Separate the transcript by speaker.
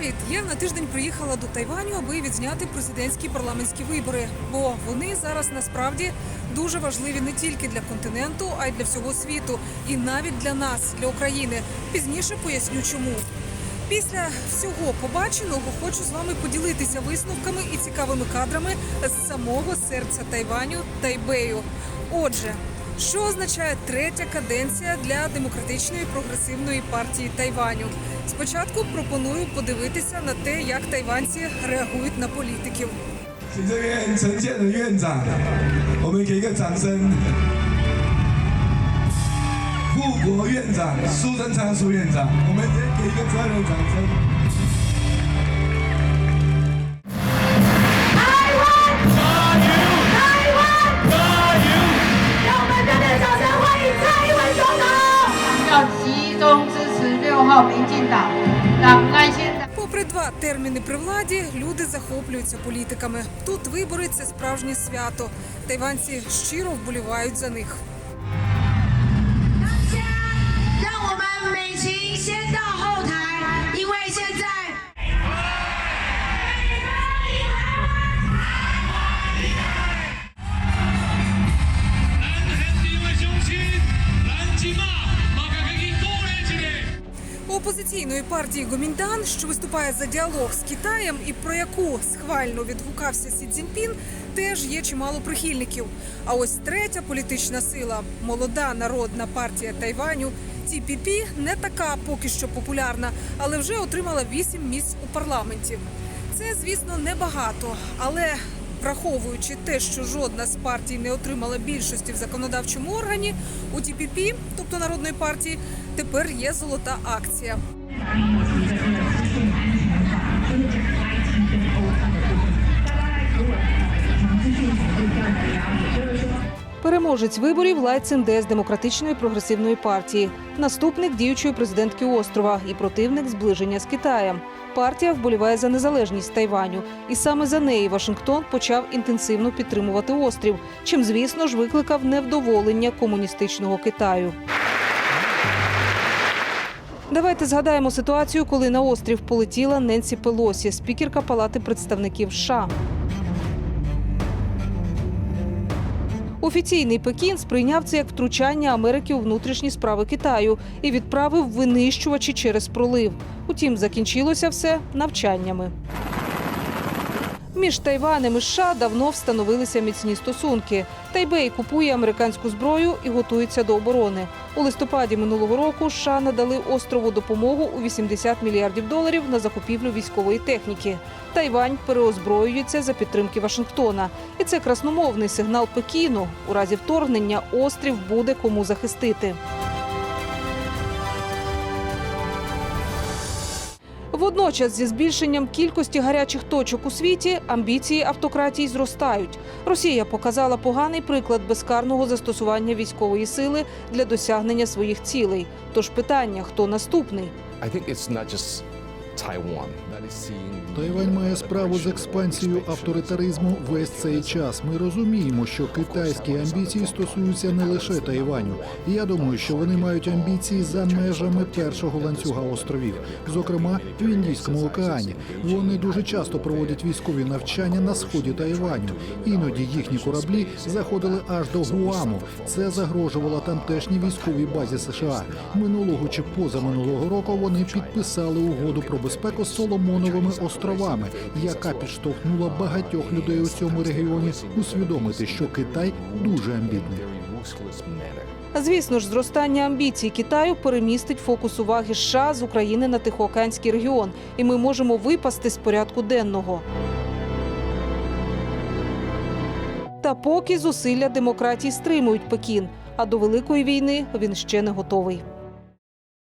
Speaker 1: привіт! Я на тиждень приїхала до Тайваню, аби відзняти президентські парламентські вибори. Бо вони зараз насправді дуже важливі не тільки для континенту, а й для всього світу, і навіть для нас, для України. Пізніше поясню, чому. Після всього побаченого хочу з вами поділитися висновками і цікавими кадрами з самого серця Тайваню Тайбею. Отже, що означає третя каденція для демократичної прогресивної партії Тайваню? Спочатку пропоную подивитися на те, як тайванці реагують на політиків.
Speaker 2: 请
Speaker 3: 持六号民进党，让赖清德。
Speaker 1: Попри два терміни при владі, люди захоплюються політиками. Тут вибори це справжнє свято. Тайванці щиро вболівають за них.
Speaker 4: 让我们美琴先到
Speaker 1: Опозиційної партії Гоміндан, що виступає за діалог з Китаєм і про яку схвально відгукався Сі Цзіньпін, теж є чимало прихильників. А ось третя політична сила молода народна партія Тайваню. ТПП не така поки що популярна, але вже отримала вісім місць у парламенті. Це, звісно, небагато, але враховуючи те, що жодна з партій не отримала більшості в законодавчому органі, у ТПП, тобто народної партії, тепер є золота акція. Переможець виборів Лай Цинде з демократичної прогресивної партії, наступник діючої президентки острова і противник зближення з Китаєм. Партія вболіває за незалежність Тайваню, і саме за неї Вашингтон почав інтенсивно підтримувати острів, чим, звісно ж, викликав невдоволення комуністичного Китаю. Давайте згадаємо ситуацію, коли на острів полетіла Ненсі Пелосі, спікерка Палати представників США. Офіційний Пекін сприйняв це як втручання Америки у внутрішні справи Китаю і відправив винищувачі через пролив. Утім, закінчилося все навчаннями. Між Тайванем і США давно встановилися міцні стосунки. Тайбей купує американську зброю і готується до оборони. У листопаді минулого року США надали острову допомогу у 80 мільярдів доларів на закупівлю військової техніки. Тайвань переозброюється за підтримки Вашингтона, і це красномовний сигнал Пекіну. У разі вторгнення острів буде кому захистити. Водночас, зі збільшенням кількості гарячих точок у світі, амбіції автократії зростають. Росія показала поганий приклад безкарного застосування військової сили для досягнення своїх цілей. Тож питання, хто наступний?
Speaker 5: Тайвань має справу з експансією авторитаризму весь цей час. Ми розуміємо, що китайські амбіції стосуються не лише Тайваню. Я думаю, що вони мають амбіції за межами першого ланцюга островів, зокрема в Індійському океані. Вони дуже часто проводять військові навчання на сході Тайваню. Іноді їхні кораблі заходили аж до Гуаму. Це загрожувало тамтешній військовій базі США. Минулого чи позаминулого року вони підписали угоду про безпеку Соломоновими островами, яка підштовхнула багатьох людей у цьому регіоні усвідомити, що Китай дуже амбітний.
Speaker 1: Звісно ж, зростання амбіцій Китаю перемістить фокус уваги США з України на Тихоокеанський регіон, і ми можемо випасти з порядку денного. Та поки зусилля демократії стримують Пекін, а до великої війни він ще не готовий.